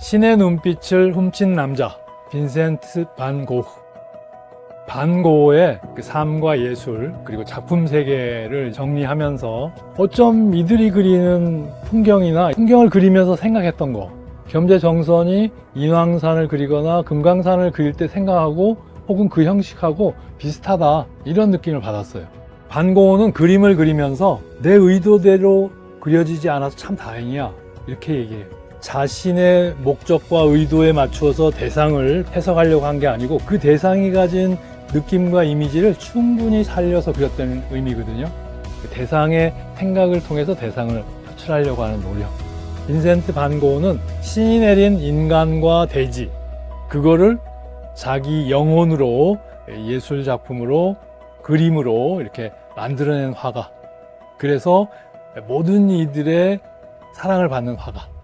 신의 눈빛을 훔친 남자 빈센트 반 고흐 반 고흐의 그 삶과 예술 그리고 작품 세계를 정리하면서 어쩜 이들이 그리는 풍경이나 풍경을 그리면서 생각했던 거 겸재정선이 인왕산을 그리거나 금강산을 그릴 때 생각하고 혹은 그 형식하고 비슷하다 이런 느낌을 받았어요. 반 고흐는 그림을 그리면서 내 의도대로 그려지지 않아서 참 다행이야 이렇게 얘기해요. 자신의 목적과 의도에 맞추어서 대상을 해석하려고 한 게 아니고 그 대상이 가진 느낌과 이미지를 충분히 살려서 그렸다는 의미거든요. 그 대상의 생각을 통해서 대상을 표출하려고 하는 노력. 빈센트 반 고흐는 신이 내린 인간과 대지 그거를 자기 영혼으로 예술 작품으로 그림으로 이렇게 만들어낸 화가. 그래서 모든 이들의 사랑을 받는 화가.